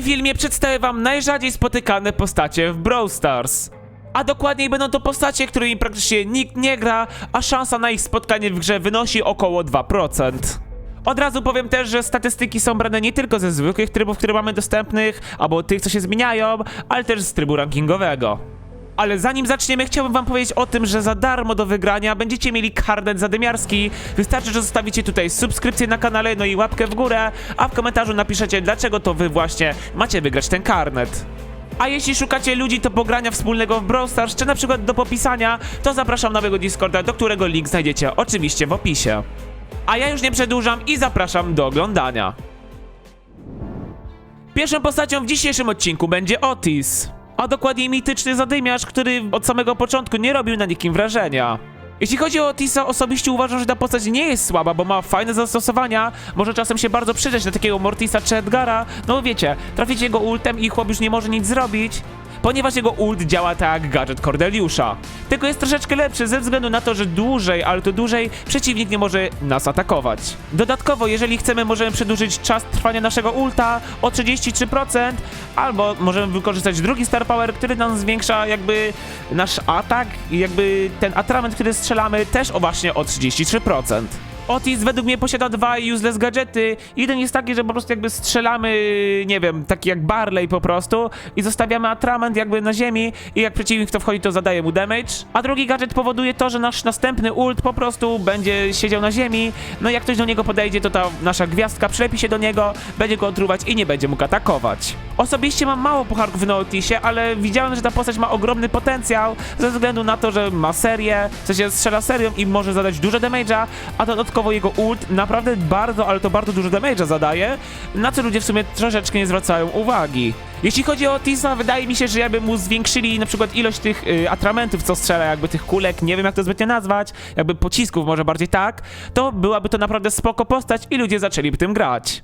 tym filmie przedstawię wam najrzadziej spotykane postacie w Brawl Stars. A dokładniej będą to postacie, którymi praktycznie nikt nie gra, a szansa na ich spotkanie w grze wynosi około 2%. Od razu powiem też, że statystyki są brane nie tylko ze zwykłych trybów, które mamy dostępnych, albo tych, co się zmieniają, ale też z trybu rankingowego. Ale zanim zaczniemy, chciałbym wam powiedzieć o tym, że za darmo do wygrania będziecie mieli karnet zadymiarski. Wystarczy, że zostawicie tutaj subskrypcję na kanale, no i łapkę w górę, a w komentarzu napiszecie, dlaczego to wy właśnie macie wygrać ten karnet. A jeśli szukacie ludzi do pogrania wspólnego w Brawl Stars, czy na przykład do popisania, to zapraszam na mojego Discorda, do którego link znajdziecie oczywiście w opisie. A ja już nie przedłużam i zapraszam do oglądania. Pierwszą postacią w dzisiejszym odcinku będzie Otis, a dokładniej mityczny zadymiarz, który od samego początku nie robił na nikim wrażenia. Jeśli chodzi o Otisa, osobiście uważam, że ta postać nie jest słaba, bo ma fajne zastosowania, może czasem się bardzo przydać na takiego Mortisa czy Edgara, no wiecie, traficie jego ultem i chłop już nie może nic zrobić, ponieważ jego ult działa tak jak gadżet Cordeliusza. Tylko jest troszeczkę lepszy ze względu na to, że dłużej, ale to dłużej przeciwnik nie może nas atakować. Dodatkowo, jeżeli chcemy, możemy przedłużyć czas trwania naszego ulta o 33%, albo możemy wykorzystać drugi Star Power, który nam zwiększa jakby nasz atak i jakby ten atrament, który strzelamy też o właśnie o 33%. Otis według mnie posiada dwa useless gadżety. Jeden jest taki, że po prostu jakby strzelamy, nie wiem, taki jak Barley po prostu i zostawiamy atrament jakby na ziemi i jak przeciwnik to wchodzi, to zadaje mu damage. A drugi gadżet powoduje to, że nasz następny ult po prostu będzie siedział na ziemi. No i jak ktoś do niego podejdzie, to ta nasza gwiazdka przylepi się do niego, będzie go otruwać i nie będzie mógł atakować. Osobiście mam mało pucharków na Otisie, ale widziałem, że ta postać ma ogromny potencjał ze względu na to, że ma serię, w sensie strzela serią i może zadać dużo damage'a, a dodatkowo jego ult naprawdę bardzo, ale to bardzo dużo damage'a zadaje, na co ludzie w sumie troszeczkę nie zwracają uwagi. Jeśli chodzi o Otisa, wydaje mi się, że jakby mu zwiększyli na przykład ilość tych y, atramentów, co strzela, jakby tych kulek, nie wiem jak to zbytnio nazwać, jakby pocisków może bardziej tak, to byłaby to naprawdę spoko postać i ludzie zaczęliby tym grać.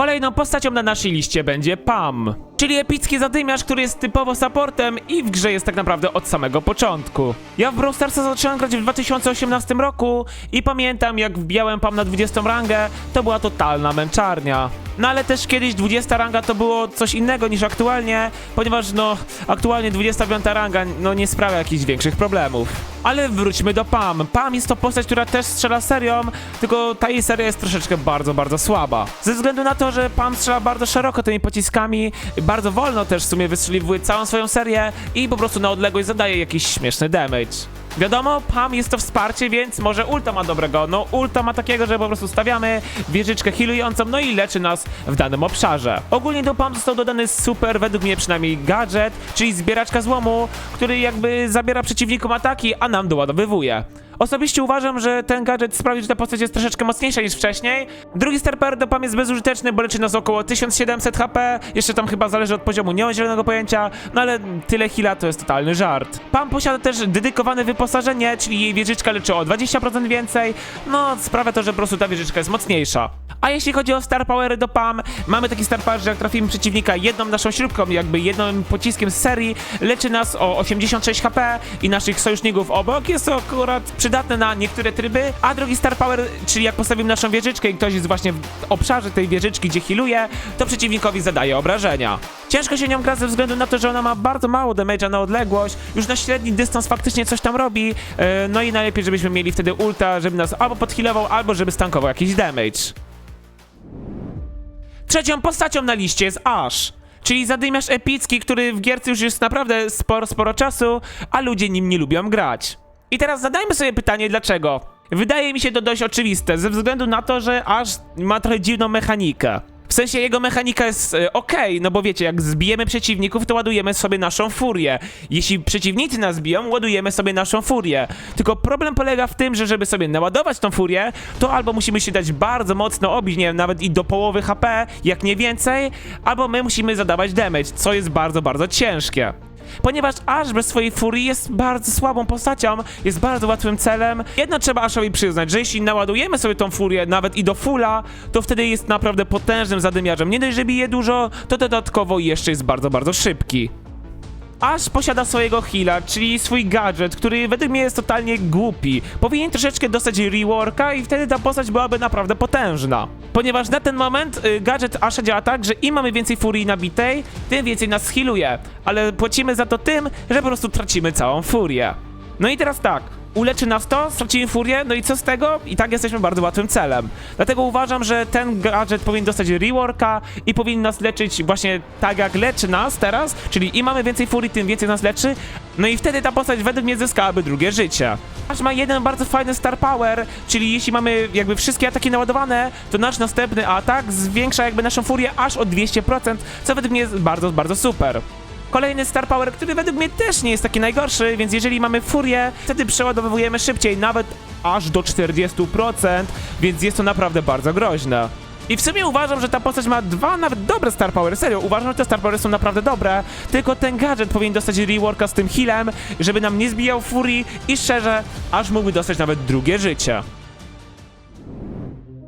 Kolejną postacią na naszej liście będzie Pam, czyli epicki zadymiarz, który jest typowo supportem i w grze jest tak naprawdę od samego początku. Ja w Brawl Starsa zacząłem grać w 2018 roku i pamiętam jak wbijałem Pam na 20 rangę, to była totalna męczarnia. No ale też kiedyś 20 ranga to było coś innego niż aktualnie, ponieważ no aktualnie 25 ranga no nie sprawia jakichś większych problemów. Ale wróćmy do Pam. Pam jest to postać, która też strzela serią, tylko ta jej seria jest troszeczkę bardzo, bardzo słaba. Ze względu na to, że Pam strzela bardzo szeroko tymi pociskami, bardzo wolno też w sumie wystrzeliwuje całą swoją serię i po prostu na odległość zadaje jakiś śmieszny damage. Wiadomo, Pam jest to wsparcie, więc może ulta ma dobrego. No, ulta ma takiego, że po prostu stawiamy wieżyczkę healującą, no i leczy nas w danym obszarze. Ogólnie do Pam został dodany super, według mnie przynajmniej, gadżet, czyli zbieraczka złomu, który jakby zabiera przeciwnikom ataki, a nam doładowywuje. Osobiście uważam, że ten gadżet sprawi, że ta postać jest troszeczkę mocniejsza niż wcześniej. Drugi Star Power do PAM jest bezużyteczny, bo leczy nas około 1700 HP. Jeszcze tam chyba zależy od poziomu, nie mam zielonego pojęcia, no ale tyle heala to jest totalny żart. PAM posiada też dedykowane wyposażenie, czyli jej wieżyczka leczy o 20% więcej. No, sprawia to, że po prostu ta wieżyczka jest mocniejsza. A jeśli chodzi o Star Powery do PAM, mamy taki Star Power, że jak trafimy przeciwnika jedną naszą śrubką, jakby jednym pociskiem z serii, leczy nas o 86 HP i naszych sojuszników obok. Jest akurat przydatne na niektóre tryby. A drugi Star Power, czyli jak postawimy naszą wieżyczkę i ktoś jest właśnie w obszarze tej wieżyczki, gdzie healuje, to przeciwnikowi zadaje obrażenia. Ciężko się nią gra ze względu na to, że ona ma bardzo mało damage'a na odległość, już na średni dystans faktycznie coś tam robi, e, no i najlepiej, żebyśmy mieli wtedy ulta, żeby nas albo podhealował, albo żeby stankował jakiś damage. Trzecią postacią na liście jest Ash, czyli zadymiarz epicki, który w gierce już jest naprawdę sporo, sporo czasu, a ludzie nim nie lubią grać. I teraz zadajmy sobie pytanie, dlaczego? Wydaje mi się to dość oczywiste, ze względu na to, że Ash ma trochę dziwną mechanikę. W sensie jego mechanika jest e, okej, no bo wiecie, jak zbijemy przeciwników, to ładujemy sobie naszą furię. Jeśli przeciwnicy nas biją, ładujemy sobie naszą furię. Tylko problem polega w tym, że żeby sobie naładować tą furię, to albo musimy się dać bardzo mocno obić, nie wiem, nawet i do połowy HP, jak nie więcej, albo my musimy zadawać damage, co jest bardzo, bardzo ciężkie. Ponieważ Ash bez swojej furii jest bardzo słabą postacią, jest bardzo łatwym celem. Jedno trzeba Ashowi przyznać, że jeśli naładujemy sobie tą furię nawet i do fulla, to wtedy jest naprawdę potężnym zadymiarzem. Nie dość, że bije dużo, to dodatkowo jeszcze jest bardzo, bardzo szybki. Aż posiada swojego heala, czyli swój gadżet, który według mnie jest totalnie głupi. Powinien troszeczkę dostać reworka i wtedy ta postać byłaby naprawdę potężna. Ponieważ na ten moment y, gadżet Asha działa tak, że im mamy więcej furii nabitej, tym więcej nas healuje. Ale płacimy za to tym, że po prostu tracimy całą furię. No i teraz tak. Uleczy nas to, stracimy furię, no i co z tego? I tak jesteśmy bardzo łatwym celem. Dlatego uważam, że ten gadżet powinien dostać reworka i powinien nas leczyć właśnie tak jak leczy nas teraz, czyli im mamy więcej furii, tym więcej nas leczy. No i wtedy ta postać według mnie zyskałaby drugie życie. Aż ma jeden bardzo fajny star power, czyli jeśli mamy jakby wszystkie ataki naładowane, to nasz następny atak zwiększa jakby naszą furię aż o 200%, co według mnie jest bardzo, bardzo super. Kolejny Star Power, który według mnie też nie jest taki najgorszy, więc jeżeli mamy furię, wtedy przeładowujemy szybciej, nawet aż do 40%, więc jest to naprawdę bardzo groźne. I w sumie uważam, że ta postać ma dwa nawet dobre Star Power. Serio, uważam, że te Star Powery są naprawdę dobre. Tylko ten gadżet powinien dostać reworka z tym healem, żeby nam nie zbijał furii i szczerze, aż mógłby dostać nawet drugie życie.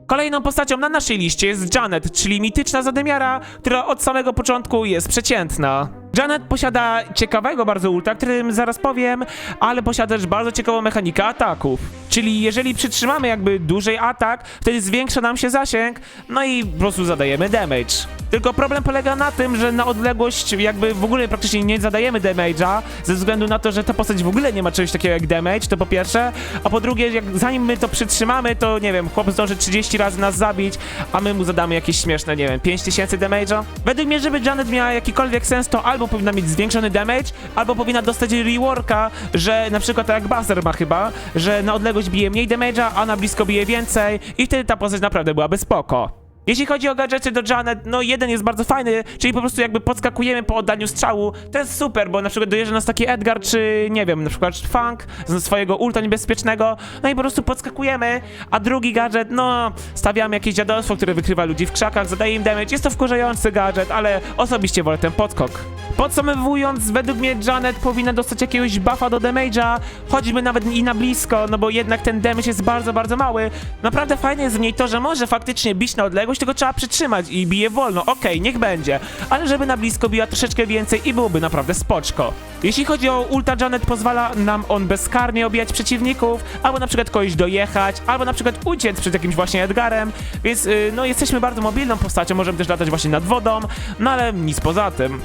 Kolejną postacią na naszej liście jest Janet, czyli mityczna zadymiara, która od samego początku jest przeciętna. Janet posiada ciekawego bardzo ulta, którym zaraz powiem, ale posiada też bardzo ciekawą mechanikę ataków. Czyli jeżeli przytrzymamy jakby dłużej atak, wtedy zwiększa nam się zasięg, no i po prostu zadajemy damage. Tylko problem polega na tym, że na odległość jakby w ogóle praktycznie nie zadajemy damage'a, ze względu na to, że ta postać w ogóle nie ma czegoś takiego jak damage, to po pierwsze, a po drugie, jak zanim my to przytrzymamy, to nie wiem, chłop zdąży 30 razy nas zabić, a my mu zadamy jakieś śmieszne, nie wiem, 5000 damage'a. Według mnie, żeby Janet miała jakikolwiek sens, to albo powinna mieć zwiększony damage, albo powinna dostać reworka, że na przykład tak jak Buzzer ma chyba, że na odległość bije mniej damage'a, a na blisko bije więcej i wtedy ta postać naprawdę byłaby spoko. Jeśli chodzi o gadżety do Janet, no jeden jest bardzo fajny, czyli po prostu jakby podskakujemy po oddaniu strzału. To jest super, bo na przykład dojeżdża nas taki Edgar, czy nie wiem, na przykład Funk z swojego ulta niebezpiecznego, no i po prostu podskakujemy, a drugi gadżet, no stawiamy jakieś dziadostwo, które wykrywa ludzi w krzakach, zadaje im damage. Jest to wkurzający gadżet, ale osobiście wolę ten podskok. Podsumowując, według mnie Janet powinna dostać jakiegoś buffa do damage'a, choćby nawet i na blisko, no bo jednak ten damage jest bardzo, bardzo mały. Naprawdę fajne jest w niej to, że może faktycznie bić na odległość, tylko trzeba przytrzymać i bije wolno, okej, niech będzie, ale żeby na blisko biła troszeczkę więcej i byłoby naprawdę spoczko. Jeśli chodzi o ulta Janet, pozwala nam on bezkarnie obijać przeciwników, albo na przykład kogoś dojechać, albo na przykład uciec przed jakimś właśnie Edgarem, więc yy, no jesteśmy bardzo mobilną postacią, możemy też latać właśnie nad wodą, no ale nic poza tym.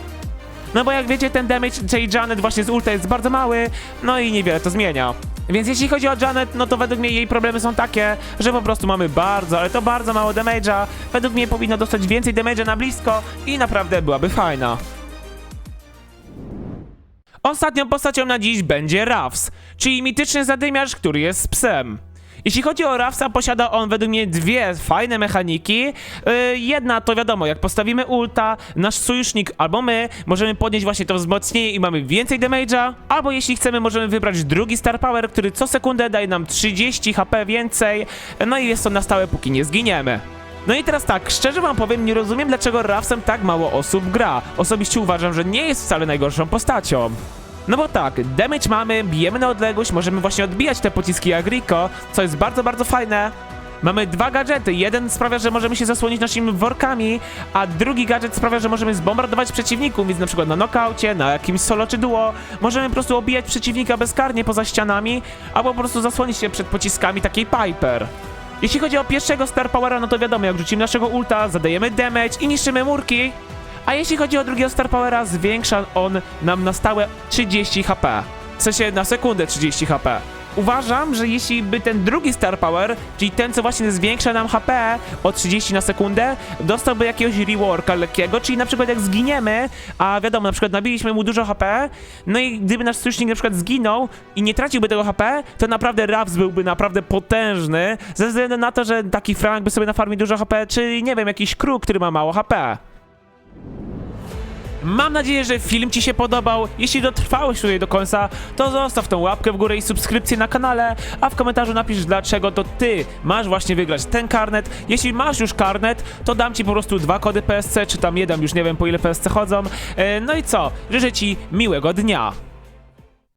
No bo jak wiecie, ten damage tej Janet właśnie z ulta jest bardzo mały, no i niewiele to zmienia. Więc jeśli chodzi o Janet, no to według mnie jej problemy są takie, że po prostu mamy bardzo, ale to bardzo mało damage'a. Według mnie powinno dostać więcej damage'a na blisko i naprawdę byłaby fajna. Ostatnią postacią na dziś będzie Rafs, czyli mityczny zadymiarz, który jest psem. Jeśli chodzi o Rafsa, posiada on według mnie dwie fajne mechaniki. Yy, jedna to wiadomo, jak postawimy ulta, nasz sojusznik albo my możemy podnieść właśnie to wzmocnienie i mamy więcej damage'a, albo jeśli chcemy możemy wybrać drugi Star Power, który co sekundę daje nam 30 HP więcej, no i jest to na stałe póki nie zginiemy. No i teraz tak, szczerze wam powiem, nie rozumiem dlaczego Rafsem tak mało osób gra. Osobiście uważam, że nie jest wcale najgorszą postacią. No bo tak, damage mamy, bijemy na odległość, możemy właśnie odbijać te pociski jak Rico, co jest bardzo, bardzo fajne. Mamy dwa gadżety. Jeden sprawia, że możemy się zasłonić naszymi workami, a drugi gadżet sprawia, że możemy zbombardować przeciwników, więc na przykład na nokaucie, na jakimś solo czy duo, możemy po prostu obijać przeciwnika bezkarnie poza ścianami, albo po prostu zasłonić się przed pociskami takiej Piper. Jeśli chodzi o pierwszego Star Powera, no to wiadomo, jak rzucimy naszego ulta, zadajemy damage i niszczymy murki. A jeśli chodzi o drugiego Star Powera, zwiększa on nam na stałe 30 HP. W sensie na sekundę 30 HP. Uważam, że jeśli by ten drugi Star Power, czyli ten, co właśnie zwiększa nam HP o 30 na sekundę, dostałby jakiegoś reworka lekkiego, czyli na przykład jak zginiemy, a wiadomo, na przykład nabiliśmy mu dużo HP, no i gdyby nasz sojusznik na przykład zginął i nie traciłby tego HP, to naprawdę Ravs byłby naprawdę potężny, ze względu na to, że taki Frank by sobie nafarmił dużo HP, czy nie wiem, jakiś kruk, który ma mało HP. Mam nadzieję, że film Ci się podobał. Jeśli dotrwałeś tutaj do końca, to zostaw tą łapkę w górę i subskrypcję na kanale, a w komentarzu napisz dlaczego to Ty masz właśnie wygrać ten karnet. Jeśli masz już karnet, to dam Ci po prostu dwa kody PSC, czy tam jeden, już nie wiem po ile PSC chodzą. E, No i co? Życzę Ci miłego dnia.